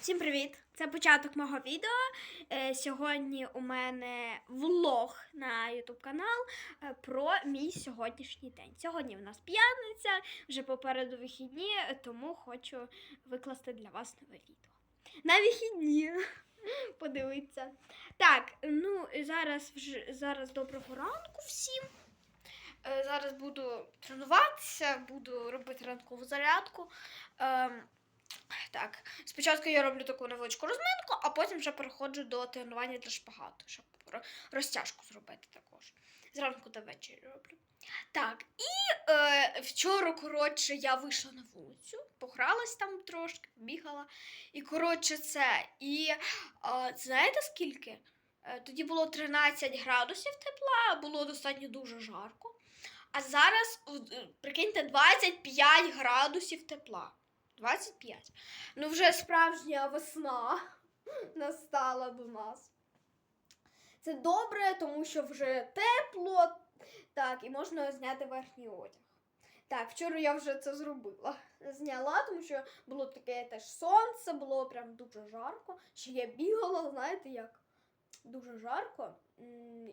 Всім привіт! Це початок мого відео. Е, Сьогодні у мене влог на YouTube канал е, про мій сьогоднішній день. Сьогодні в нас п'ятниця, вже попереду вихідні, тому хочу викласти для вас нове відео. На вихідні. Подивіться. Так, ну зараз вже зараз доброго ранку всім. Е, Зараз буду тренуватися, буду робити ранкову зарядку. Так, спочатку я роблю таку невеличку розминку, а потім вже переходжу до тренування для шпагату, щоб розтяжку зробити також. Зранку до вечора роблю. Так, і е, вчора, коротше, я вийшла на вулицю, погралась там трошки, бігала. І коротше, це. І е, знаєте скільки? Е, тоді було 13 градусів тепла, було достатньо дуже жарко. А зараз, е, прикиньте, 25 градусів тепла. 25. Ну, вже справжня весна настала до нас. Це добре, тому що вже тепло. Так, і можна зняти верхній одяг. Так, вчора я вже це зробила. Зняла, тому що було таке теж сонце, було прям дуже жарко. Ще я бігала, знаєте як? Дуже жарко.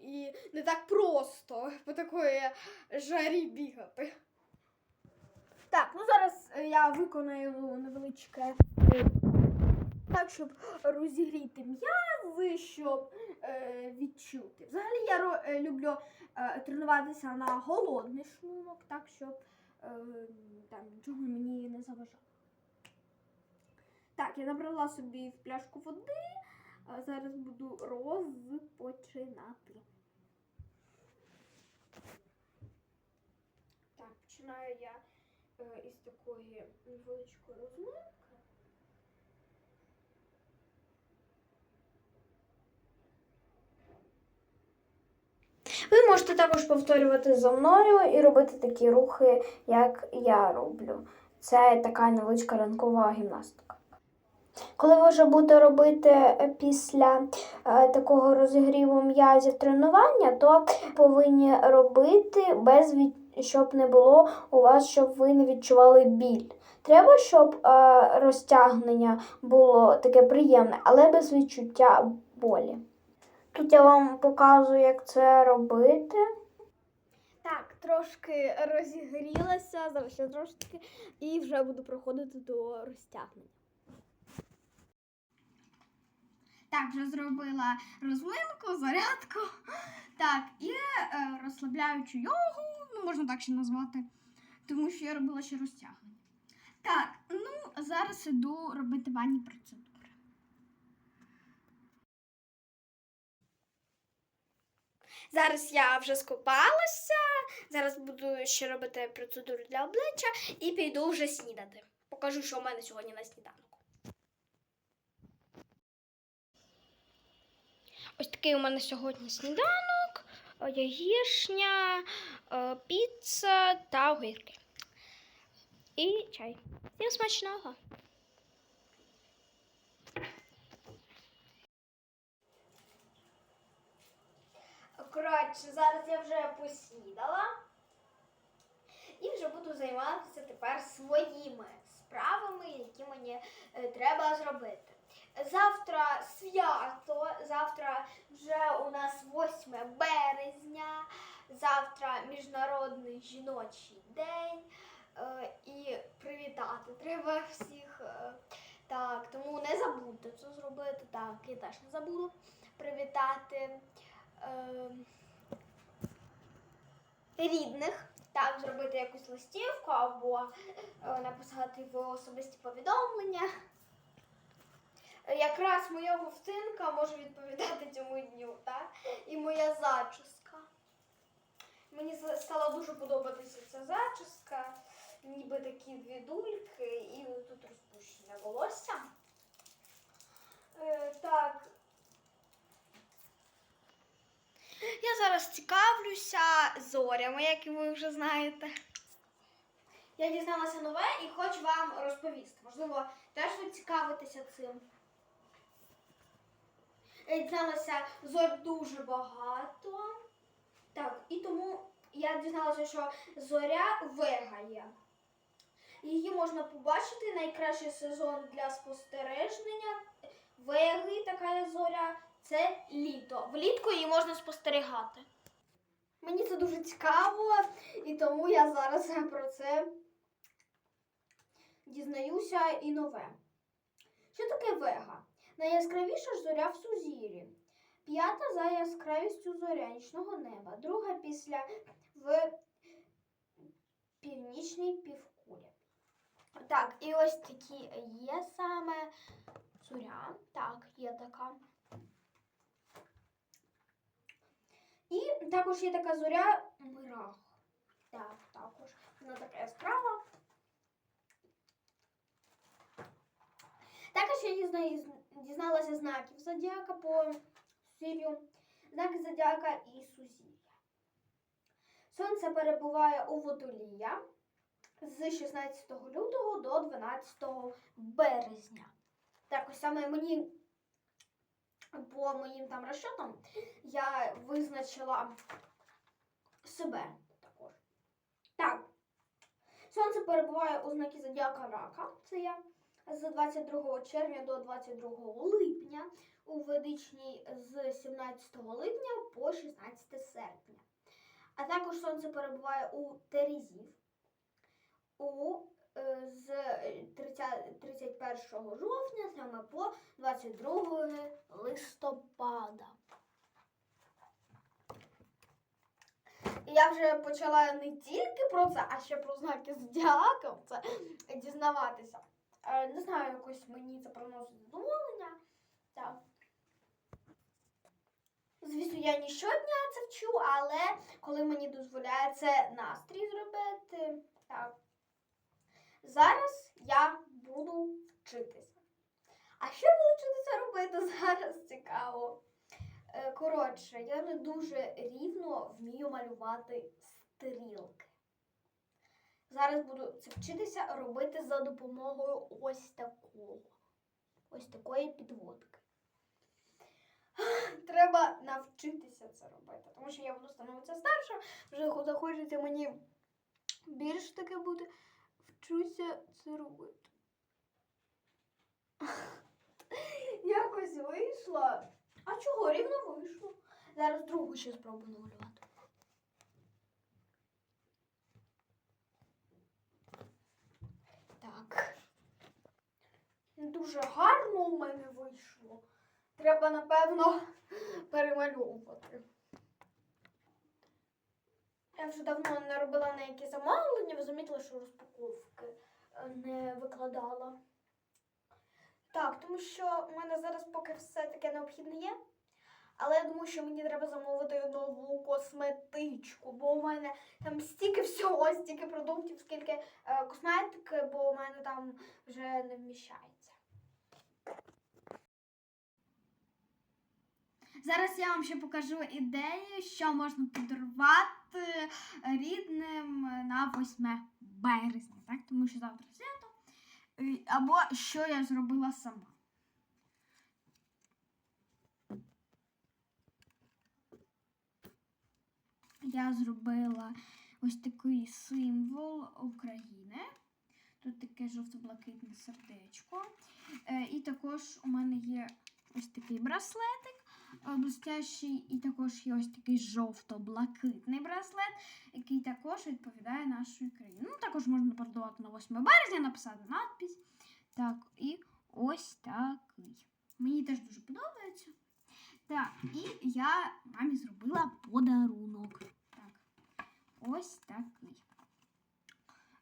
І не так просто по такої жарі бігати. Так, ну зараз е, я виконаю невеличке е, так, щоб розігріти м'язи, щоб е, відчути. Взагалі я ро- е, люблю е, тренуватися на голодний шлунок, так, щоб е, там нічого мені не заважало. Так, я набрала собі в пляшку води, а зараз буду розпочинати. Так, починаю я із такої невеличкої розминки. Ви можете також повторювати за мною і робити такі рухи, як я роблю. Це така невеличка ранкова гімнастика. Коли ви вже будете робити е, після е, такого розігріву м'язів тренування, то повинні робити без від... щоб не було у вас, щоб ви не відчували біль. Треба, щоб е, розтягнення було таке приємне, але без відчуття болі. Тут я вам показую, як це робити. Так, трошки розігрілася, зараз трошки, і вже буду проходити до розтягнення. Так, вже зробила розминку, зарядку. Так, і е, розслабляючу йогу, ну можна так ще назвати, тому що я робила ще розтягнення. Так, ну зараз іду робити банні процедури. Зараз я вже скупалася, зараз буду ще робити процедуру для обличчя і піду вже снідати. Покажу, що у мене сьогодні на сніданок. Ось такий у мене сьогодні сніданок, е, яєшня, е, піца та огірки. І чай. Всім смачного! Коротше, зараз я вже поснідала і вже буду займатися тепер своїми справами, які мені е, треба зробити. Завтра свято, завтра вже у нас 8 березня, завтра Міжнародний жіночий день. е, І привітати треба всіх. е, Так, тому не забудьте це зробити. Так, я теж не забуду привітати е, рідних. Так, зробити якусь листівку або написати в особисті повідомлення. Якраз моя вовтинка може відповідати цьому дню, так? І моя зачіска. Мені стала дуже подобатися ця зачіска, ніби такі дві дульки і тут розпущене волосся. Е, так, Я зараз цікавлюся зорями, як ви вже знаєте. Я дізналася нове і хочу вам розповісти. Можливо, теж ви цікавитеся цим. Я дізналася зорь дуже багато. Так, і тому я дізналася, що зоря Вега є. Її можна побачити. Найкращий сезон для спостереження. Веги, така зоря. Це літо. Влітку її можна спостерігати. Мені це дуже цікаво, і тому я зараз про це дізнаюся і нове. Що таке вега? Найяскравіша зоря в сузір'ї. П'ята за яскравістю зорянічного неба, друга після в північній півкулі. Так, і ось такі є саме зоря. Так, є така. І також є така зоря Мирах. Так, також. Вона така яскрава. Також я дізна- дізналася знаків зодіака по Сирію. Знаки зодіака і сузір'я. Сонце перебуває у водолія з 16 лютого до 12 березня. Так, ось саме мені по моїм там розчотам я визначила себе також. Так. Сонце перебуває у знакі зодіака рака. Це я з 22 червня до 22 липня, у ведичній з 17 липня по 16 серпня. А також сонце перебуває у Терезів у, е, з 30, 31 жовтня саме по 22 листопада. Я вже почала не тільки про це, а ще про знаки зодіака це дізнаватися. Е, Не знаю, якось мені це приносить задоволення. Так. Звісно, я не щодня це вчу, але коли мені дозволяє це настрій зробити, так. Зараз я буду вчитися. А що я буду вчитися робити зараз цікаво? Е, Коротше, я не дуже рівно вмію малювати стрілки. Зараз буду це вчитися робити за допомогою ось такого. Ось такої підводки. Треба навчитися це робити, тому що я буду становитися старша, вже захочеться мені більш таке бути. Вчуся це робити. Якось вийшло. А чого рівно вийшло? Зараз другу ще спробую намалювати. Так. Дуже гарно у мене вийшло. Треба, напевно, перемальовувати. Я вже давно не робила ніякі замовлення, ви замітили, що розпаковки е, не викладала. Так, тому що у мене зараз поки все таке необхідне є. Але я думаю, що мені треба замовити нову косметичку, бо у мене там стільки всього, стільки продуктів, скільки е, косметики, бо у мене там вже не вміщається. Зараз я вам ще покажу ідею, що можна подарувати рідним на 8 березня, так? Тому що завтра свято. Або що я зробила сама. Я зробила ось такий символ України. Тут таке жовто-блакитне сердечко. Е, І також у мене є ось такий браслетик е, блестящий, і також є ось такий жовто-блакитний браслет, який також відповідає нашої країні. Ну, також можна продавати на 8 березня, написати надпись. Так, і ось такий. Мені теж дуже подобається. Так, і я мамі зробила подарунок. Ось такий.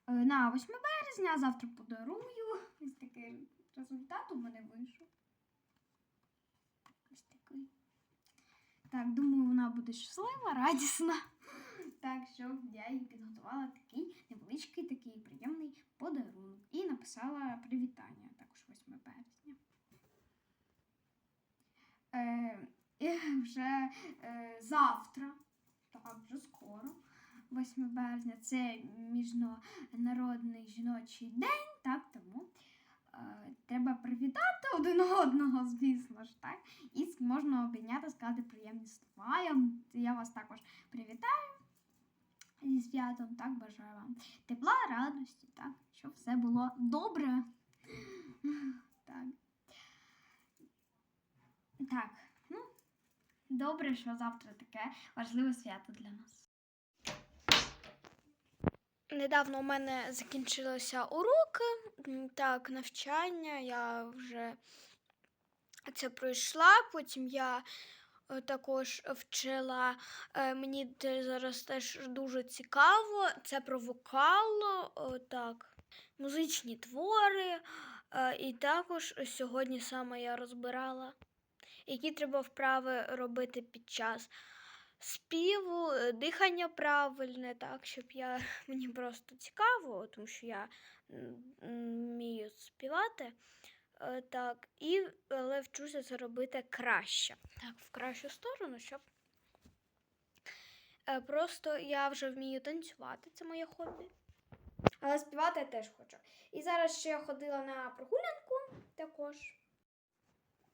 Е, На 8 березня, завтра подарую. Ось такий результат у мене вийшов. Ось такий. Так, думаю, вона буде щаслива, радісна. Так що я їй підготувала такий невеличкий, такий приємний подарунок. І написала привітання також 8 березня. Е, і вже е, завтра, так, вже скоро, 8 березня, це міжнародний жіночий день, так, тому е, треба привітати один одного, звісно ж, так. І можна обійняти, сказати приємні слова. Я, я вас також привітаю. зі святом, так бажаю вам тепла, радості, так, щоб все було добре. Так. Так, ну, добре, що завтра таке важливе свято для нас. Недавно у мене закінчилися уроки, так, навчання. Я вже це пройшла. Потім я е, також вчила. е, Мені зараз теж дуже цікаво. Це про вокал, так, музичні твори. е, І також сьогодні саме я розбирала, які треба вправи робити під час співу, е, дихання правильне, так, щоб я мені просто цікаво, тому що я вмію співати. е, Так, і але вчуся це робити краще. Так, в кращу сторону, щоб. е, Просто я вже вмію танцювати, це моє хобі. Але співати я теж хочу. І зараз ще я ходила на прогулянку також.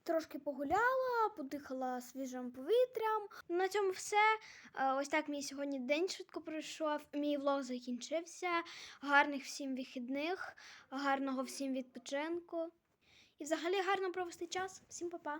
Трошки погуляла, подихала свіжим повітрям. На цьому все. Е, Ось так мій сьогодні день швидко пройшов. Мій влог закінчився. Гарних всім вихідних, гарного всім відпочинку. І взагалі гарно провести час. Всім па-па!